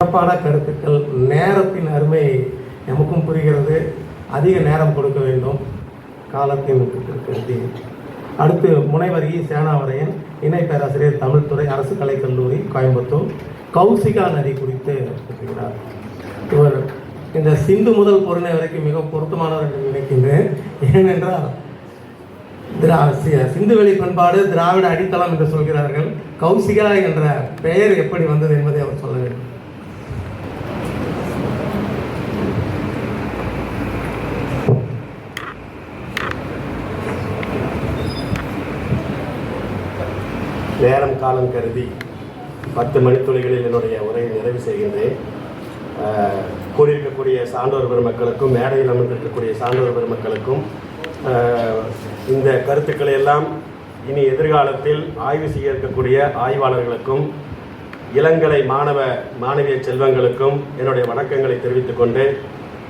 சிறப்பான கருத்துக்கள் நேரத்தின் அருமை நமக்கும் புரிகிறது. அதிக நேரம் கொடுக்க வேண்டும். காலத்தின் கருதி அடுத்து முனைவர் இ. சேனாவரையன் இணை பேராசிரியர் தமிழ்துறை அரசு கலைக்கல்லூரி கோயம்புத்தூர். கௌசிகா நதி குறித்து பேசுகிறார் இவர் இந்த சிந்து முதல் பொருணை வரைக்கும் மிக பொருத்தமானவர் என்று நினைக்கின்றேன். ஏனென்றால் திரா சிந்துவெளி பண்பாடு திராவிட அடித்தளம் என்று சொல்கிறார்கள். கௌசிகா என்ற பெயர் எப்படி வந்தது என்பதை அவர் சொல்ல வேண்டும். நேரம் காலம் கருதி பத்து மணித்துளிகளில் என்னுடைய உரையை நிறைவு செய்கின்றேன். கூறியிருக்கக்கூடிய சான்றோர் பெருமக்களுக்கும் மேடையில் அமர்ந்திருக்கக்கூடிய சான்றோர் பெருமக்களுக்கும் இந்த கருத்துக்களை எல்லாம் இனி எதிர்காலத்தில் ஆய்வு செய்ய இருக்கக்கூடிய ஆய்வாளர்களுக்கும் இளங்கலை மாணவ மாணவிய செல்வங்களுக்கும் என்னுடைய வணக்கங்களை தெரிவித்துக் கொண்டு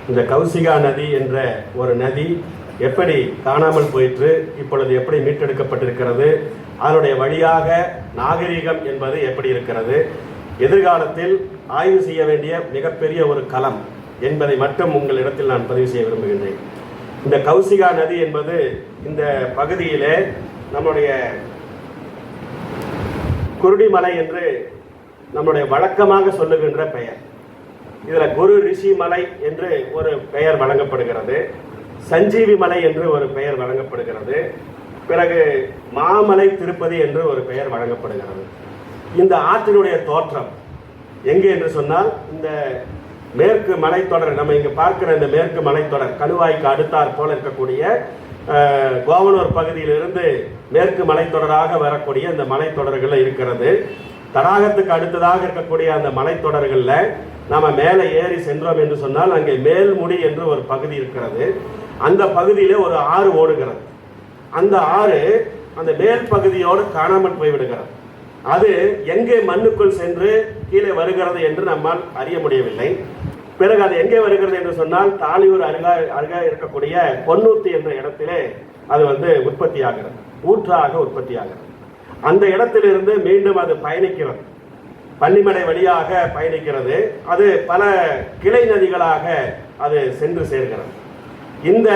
இந்த கௌசிகா நதி என்ற ஒரு நதி எப்படி காணாமல் போயிற்று இப்பொழுது எப்படி மீட்டெடுக்கப்பட்டிருக்கிறது அதனுடைய வழியாக நாகரிகம் என்பது எப்படி இருக்கிறது? எதிர்காலத்தில் ஆய்வு செய்ய வேண்டிய மிகப்பெரிய ஒரு களம் என்பதை மட்டும் உங்களிடத்தில் நான் பதிவு செய்ய விரும்புகின்றேன். இந்த கௌசிகா நதி என்பது இந்த பகுதியிலே நம்முடைய குருடிமலை என்று நம்முடைய வழக்கமாக சொல்லுகின்ற பெயர். இதில் குரு ரிஷி மலை என்று ஒரு பெயர் வழங்கப்படுகிறது. சஞ்சீவி மலை என்று ஒரு பெயர் வழங்கப்படுகிறது. பிறகு மாமலை திருப்பதி என்று ஒரு பெயர் வழங்கப்படுகிறது. இந்த ஆற்றினுடைய தோற்றம் எங்கே என்று சொன்னால் இந்த மேற்கு மலைத்தொடர் நம்ம இங்கே பார்க்கிற இந்த மேற்கு மலைத்தொடர் கணுவாய்க்கு அடுத்தாற் போல இருக்கக்கூடிய கோவனூர் பகுதியிலிருந்து மேற்கு மலைத்தொடராக வரக்கூடிய இந்த மலைத்தொடர்கள் இருக்கிறது. தடாகத்துக்கு அடுத்ததாக இருக்கக்கூடிய அந்த மலைத்தொடர்களில் நாம் மேலே ஏறி சென்றோம் என்று சொன்னால் அங்கே மேல்முடி என்று ஒரு பகுதி இருக்கிறது. அந்த பகுதியிலே ஒரு ஆறு ஓடுகிறது. அந்த ஆறு அந்த மேல் பகுதியோடு காணாமல் போய்விடுகிறது. அது எங்கே மண்ணுக்குள் சென்று கீழே வருகிறது என்று நம்மால் அறிய முடியவில்லை. பிறகு அது எங்கே வருகிறது என்று சொன்னால் தாலியூர் அருகா அருகா இருக்கக்கூடிய பொன்னூத்தி என்ற இடத்திலே அது வந்து உற்பத்தி ஆகிறது ஊற்றாக உற்பத்தி ஆகிறது அந்த இடத்திலிருந்து மீண்டும் அது பயணிக்கிறது. பன்னிமடை வழியாக பயணிக்கிறது. அது பல கிளை நதிகளாக அது சென்று சேர்கிறது. இந்த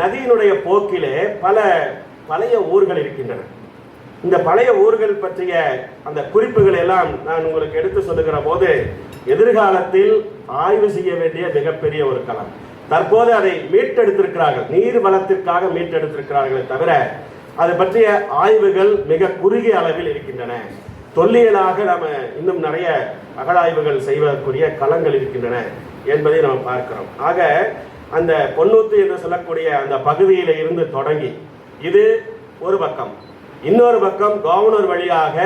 நதியினுடைய போக்கிலே பல பழைய ஊர்கள் இருக்கின்றன. இந்த பழைய ஊர்கள் பற்றிய அந்த குறிப்புகள் எல்லாம் நான் உங்களுக்கு எடுத்து சொல்லுகிற போது எதிர்காலத்தில் ஆய்வு செய்ய வேண்டிய மிகப்பெரிய ஒரு களம். தற்போது அதை மீட்டெடுத்திருக்கிறார்கள். நீர் வளத்திற்காக மீட்டெடுத்திருக்கிறார்களே தவிர அது பற்றிய ஆய்வுகள் மிக குறுகிய அளவில் இருக்கின்றன. தொல்லியலாக நாம் இன்னும் நிறைய அகழாய்வுகள் செய்வதற்குரிய களங்கள் இருக்கின்றன என்பதை நம்ம பார்க்கிறோம். ஆக அந்த பொன்னூத்து என்று சொல்லக்கூடிய அந்த பகுதியில் இருந்து தொடங்கி இது ஒரு பக்கம். இன்னொரு பக்கம் கவர்னர் வழியாக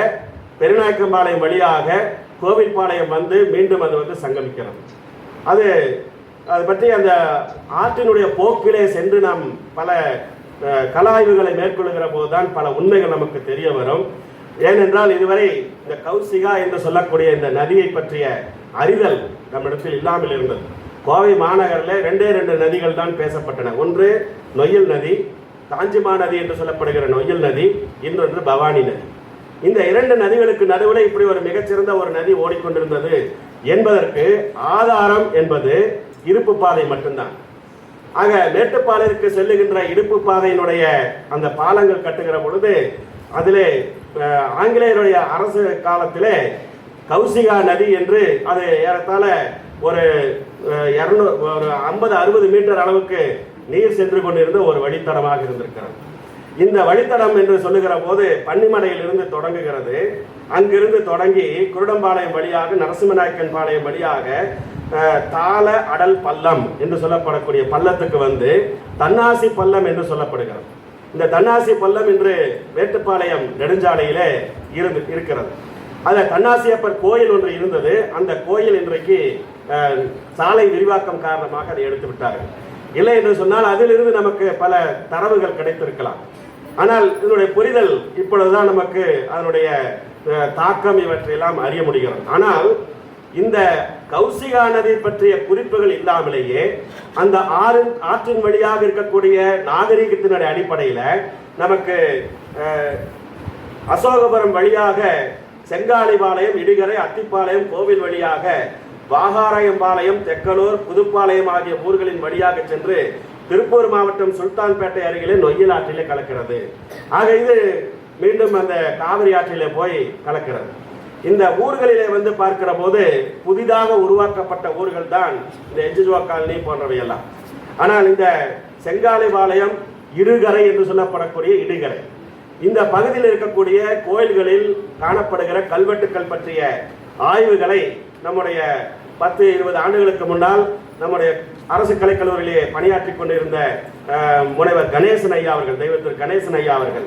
பெருநாயக்கம்பாளையம் வழியாக கோவில்பாளையம் வந்து மீண்டும் அது வந்து சங்கமிக்கிறது. அது அது பற்றி அந்த ஆற்றினுடைய போக்கிலே சென்று நாம் பல கலாய்வுகளை மேற்கொள்கிற போதுதான் பல உண்மைகள் நமக்கு தெரிய வரும். ஏனென்றால் இதுவரை இந்த கௌசிகா என்று சொல்லக்கூடிய இந்த நதியை பற்றிய அறிதல் நம்மிடத்தில் இல்லாமல் இருந்தது. கோவை மாநகரில் ரெண்டே ரெண்டு நதிகள் தான் பேசப்பட்டன. ஒன்று நொய்யல் நதி காஞ்சிமா நதி என்று சொல்லப்படுகிற நொய்யல் நதி இன்னொன்று பவானி நதி. இந்த இரண்டு நதிகளுக்கு நடுவில் இப்படி ஒரு மிகச்சிறந்த ஒரு நதி ஓடிக்கொண்டிருந்தது என்பதற்கு ஆதாரம் என்பது இருப்பு பாதை மட்டும்தான். ஆக மேட்டுப்பாளையருக்கு செல்லுகின்ற இடுப்பு பாதையினுடைய அந்த பாலங்கள் கட்டுகிற பொழுது அதிலே ஆங்கிலேயருடைய அரசு காலத்திலே கௌசிகா நதி என்று அது ஏறத்தாழ ஒரு இரநூறு ஒரு ஐம்பது அறுபது மீட்டர் அளவுக்கு நீர் சென்று கொண்டிருந்த ஒரு வழித்தடமாக இருந்திருக்கிறது. இந்த வழித்தடம் என்று சொல்லுகிற போது பன்னிமலையிலிருந்து தொடங்குகிறது. அங்கிருந்து தொடங்கி குருடம்பாளையம் வழியாக நரசிம்மநாயக்கன் பாளையம் வழியாக தாள அடல் பள்ளம் என்று சொல்லப்படக்கூடிய பள்ளத்துக்கு வந்து தன்னாசி பள்ளம் என்று சொல்லப்படுகிறது. இந்த தன்னாசி பள்ளம் என்று வேட்டுப்பாளையம் நெடுஞ்சாலையிலே இருந்து இருக்கிறது. அந்த தன்னாசியப்பர் கோயில் ஒன்று இருந்தது. அந்த கோயில் இன்றைக்கு சாலை விரிவாக்கம் காரணமாக அதை எடுத்து விட்டார்கள். இல்லை என்று சொன்னால் அதிலிருந்து நமக்கு பல தரவுகள் கிடைத்திருக்கலாம். ஆனால் இதனுடைய புரிதல் இப்பொழுதுதான் நமக்கு அதனுடைய தாக்கம் இவற்றையெல்லாம் அறிய முடிகிறது. ஆனால் இந்த கௌசிகா நதி பற்றிய குறிப்புகள் இல்லாமலேயே அந்த ஆறு ஆற்றின் வழியாக இருக்கக்கூடிய நாகரிகத்தினுடைய அடிப்படையில் நமக்கு அசோகபுரம் வழியாக செங்காலிபாளையம் இடிகரை அத்திப்பாளையம் கோவில் வழியாக வாகாராயம்பாளையம் தெக்கலூர் புதுப்பாளையம் ஆகிய ஊர்களின் வழியாக சென்று திருப்பூர் மாவட்டம் சுல்தான்பேட்டை அருகிலே நொய்யல் ஆற்றிலே கலக்கிறது. ஆக இது மீண்டும் அந்த காவிரி ஆற்றிலே போய் கலக்கிறது. இந்த ஊர்களிலே வந்து பார்க்கிற போது புதிதாக உருவாக்கப்பட்ட ஊர்கள் தான் இந்த எஜுஜுவா காலனி போன்றவை எல்லாம் ஆனால் இந்த செங்காலைபாளையம் இருகரை என்று சொல்லப்படக்கூடிய இடுகரை இந்த பகுதியில் இருக்கக்கூடிய கோயில்களில் காணப்படுகிற கல்வெட்டுக்கள் பற்றிய ஆய்வுகளை நம்முடைய பத்து இருபது ஆண்டுகளுக்கு முன்னால் நம்முடைய அரசு கலைக்கல்லூரியிலே பணியாற்றி கொண்டிருந்த முனைவர் கணேசன் ஐயா அவர்கள் தெய்வத்திற்கு கணேசன் ஐயா அவர்கள்.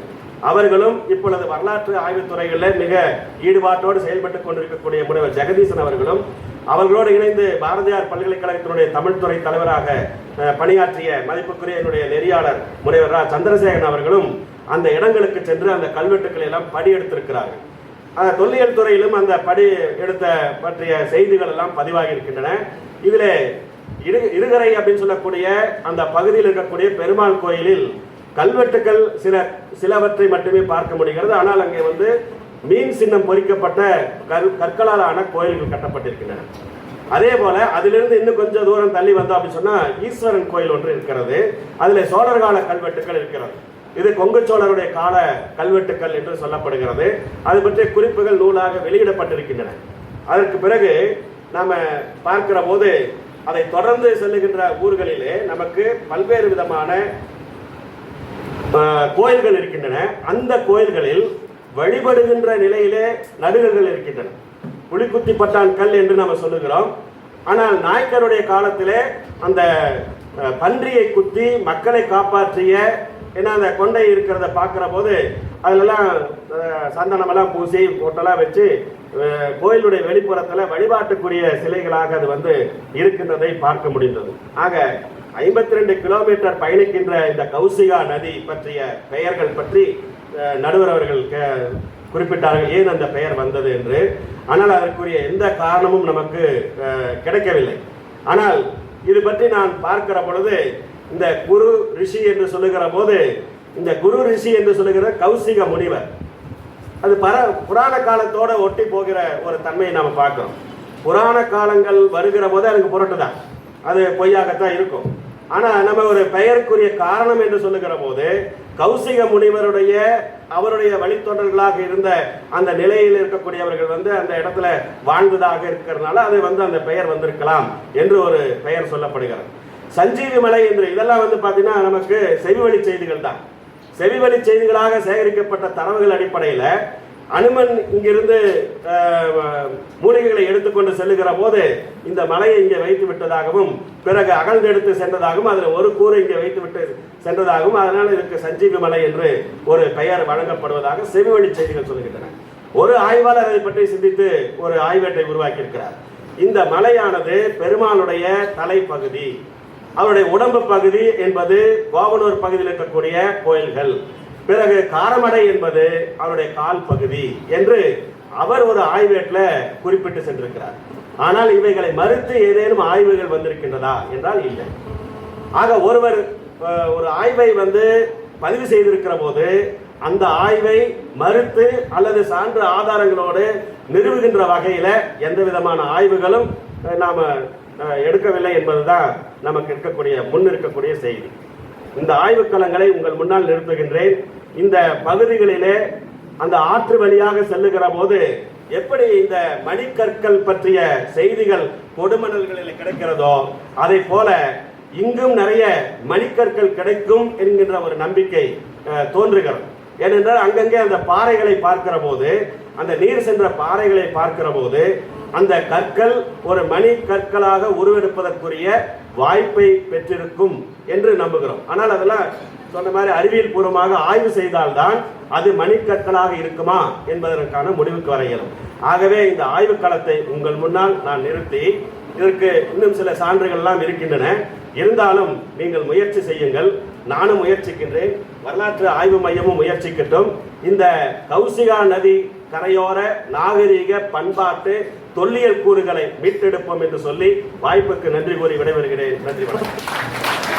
அவர்களும் இப்பொழுது வரலாற்று ஆய்வுத்துறைகளில் மிக ஈடுபாட்டோடு செயல்பட்டு கொண்டிருக்கக்கூடிய முனைவர் ஜெகதீசன் அவர்களும் அவர்களோடு இணைந்து பாரதியார் பல்கலைக்கழகத்தினுடைய தமிழ்துறை தலைவராக பணியாற்றிய மதிப்புக்குரிய என்னுடைய நெறியாளர் முனைவர் ரா. சந்திரசேகரன் அவர்களும் அந்த இடங்களுக்கு சென்று அந்த கல்வெட்டுக்களை எல்லாம் படி அந்த தொல்லியல் துறையிலும் அந்த படி எடுத்த பற்றிய செய்திகள் எல்லாம் பதிவாகி இருக்கின்றன. இதிலே இரு இருகரை அப்படின்னு சொல்லக்கூடிய அந்த பகுதியில் இருக்கக்கூடிய பெருமாள் கோயிலில் கல்வெட்டுக்கள் சில சிலவற்றை மட்டுமே பார்க்க முடிகிறது. ஆனால் அங்கே வந்து மீன் சின்னம் பொறிக்கப்பட்ட கல் கற்களால் ஆன கோயில்கள் கட்டப்பட்டிருக்கின்றன. அதே போல அதிலிருந்து இன்னும் கொஞ்சம் தூரம் தள்ளி வந்தோம் அப்படின்னு சொன்னா ஈஸ்வரன் கோயில் ஒன்று இருக்கிறது. அதுல சோழர் கால கல்வெட்டுகள் இருக்கிறது. இது கொங்கு சோழருடைய கால கல்வெட்டுக்கள் என்று சொல்லப்படுகிறது. அது பற்றிய குறிப்புகள் நூலாக வெளியிடப்பட்டிருக்கின்றன. அதற்கு பிறகு நாம பார்க்கிற போது அதை தொடர்ந்து செல்லுகின்ற ஊர்களிலே நமக்கு பல்வேறு விதமான கோயில்கள் இருக்கின்றன. அந்த கோயில்களில் வழிபடுகின்ற நிலையிலே நடுகர்கள் இருக்கின்றன. புலிக்குத்தி பட்டான் கல் என்று நம்ம சொல்லுகிறோம். ஆனால் நாயக்கருடைய காலத்திலே அந்த பன்றியை குத்தி மக்களை காப்பாற்றிய ஏன்னா அந்த கொண்டை இருக்கிறத பார்க்குற போது அதிலெல்லாம் சந்தனமெல்லாம் பூசி பொட்டெல்லாம் வச்சு கோயிலுடைய வெளிப்புறத்தில் வழிபாட்டுக்குரிய சிலைகளாக அது வந்து இருக்கின்றதை பார்க்க முடிந்தது. ஆக ஐம்பத்தி ரெண்டு கிலோமீட்டர் பயணிக்கின்ற இந்த கௌசிகா நதி பற்றிய பெயர்கள் பற்றி நடுவர் அவர்கள் குறிப்பிட்டார்கள் ஏன் அந்த பெயர் வந்தது என்று. ஆனால் அதற்குரிய எந்த காரணமும் நமக்கு கிடைக்கவில்லை. ஆனால் இது பற்றி நான் பார்க்கிற பொழுது இந்த குரு ரிஷி என்று சொல்லுகிற போது இந்த குரு ரிஷி என்று சொல்லுகிற கௌசிக முனிவர் அது பர புராண காலத்தோட ஒட்டி போகிற ஒரு தன்மையை நாம் பார்க்கணும் புராண காலங்கள் வருகிற போது அதுக்கு புரட்டு தான். அது பொய்யாகத்தான் இருக்கும். ஆனால் நம்ம ஒரு பெயருக்குரிய காரணம் என்று சொல்லுகிற போது கௌசிக முனிவருடைய அவருடைய வழித்தொண்டர்களாக இருந்த அந்த நிலையில் இருக்கக்கூடியவர்கள் வந்து அந்த இடத்துல வாழ்ந்ததாக இருக்கிறதுனால அது வந்து அந்த பெயர் வந்திருக்கலாம் என்று ஒரு பெயர் சொல்லப்படுகிறது. சஞ்சீவி மலை என்று இதெல்லாம் வந்து பார்த்தீங்கன்னா நமக்கு செவிவழி செய்திகள் தான். செவிவழி செய்திகளாக சேகரிக்கப்பட்ட தரவுகள் அடிப்படையில் அனுமன் இங்கிருந்து மூலிகைகளை எடுத்துக்கொண்டு செல்லுகிற போது இந்த மலையை இங்கே வைத்து விட்டதாகவும் பிறகு அகழ்ந்தெடுத்து சென்றதாகவும் அதில் ஒரு கூரை இங்கே வைத்து விட்டு சென்றதாகவும் அதனால் இதற்கு சஞ்சீவி மலை என்று ஒரு பெயர் வழங்கப்படுவதாக செவிவழி செய்திகள் சொல்கின்றன. ஒரு ஆய்வாளர் அதை பற்றி சிந்தித்து ஒரு ஆய்வேட்டை உருவாக்கியிருக்கிறார். இந்த மலையானது பெருமாளுடைய தலைப்பகுதி. அவருடைய உடம்பு பகுதி என்பது கோவனூர் பகுதியில் இருக்கக்கூடிய கோயில்கள். பிறகு காரமடை என்பது அவருடைய கால் பகுதி என்று அவர் ஒரு ஆய்வேட்டில் குறிப்பிட்டு சென்றிருக்கிறார். ஆனால் இவைகளை மறுத்து ஏதேனும் ஆய்வுகள் வந்திருக்கின்றதா என்றால் இல்லை. ஆக ஒருவர் ஒரு ஆய்வை வந்து பதிவு செய்திருக்கிற போது அந்த ஆய்வை மறுத்து அல்லது சான்று ஆதாரங்களோடு நிறுவுகின்ற வகையில் எந்த விதமான ஆய்வுகளும் நாம் எடுக்கவில்லை என்பதுதான் நமக்கு இருக்கக்கூடிய முன் இருக்கக்கூடிய செய்தி. இந்த ஆய்வுக்களங்களை உங்கள் முன்னால் நிறுத்துகின்றேன். இந்த பகுதிகளிலே அந்த ஆற்று வழியாக செல்லுகிற போது எப்படி இந்த மணிக்கற்கள் பற்றிய செய்திகள் கொடுமணல்களில் கிடைக்கிறதோ அதை போல இங்கும் நிறைய மணிக்கற்கள் கிடைக்கும் என்கின்ற ஒரு நம்பிக்கை தோன்றுகிறது. ஏனென்றால் அங்கங்கே அந்த பாறைகளை பார்க்கிற போது அந்த நீர் சென்ற பாறைகளை பார்க்கிற போது அந்த கற்கள் ஒரு மணி கற்களாக உருவெடுப்பதற்குரிய வாய்ப்பை பெற்றிருக்கும் என்று நம்புகிறோம். ஆனால் அதெல்லாம் சொன்ன மாதிரி அறிவியல் பூர்வமாக ஆய்வு செய்தால்தான் அது மணிக்கற்களாக இருக்குமா என்பதற்கான முடிவுக்கு வர இயலும். ஆகவே இந்த ஆய்வு களத்தை உங்கள் முன்னால் நான் நிறுத்தி இதற்கு இன்னும் சில சான்றுகள்லாம் இருக்கின்றன. இருந்தாலும் நீங்கள் முயற்சி செய்யுங்கள். நானும் முயற்சிக்கின்றேன். வரலாற்று ஆய்வு மையமும் முயற்சிக்கட்டும். இந்த கௌசிகா நதி கரையோர நாகரீக பண்பாட்டு தொல்லியல் கூறுகளை மீட்டெடுப்போம் என்று சொல்லி வாய்ப்புக்கு நன்றி கூறி விடைபெறுகிறேன். நன்றி வணக்கம்.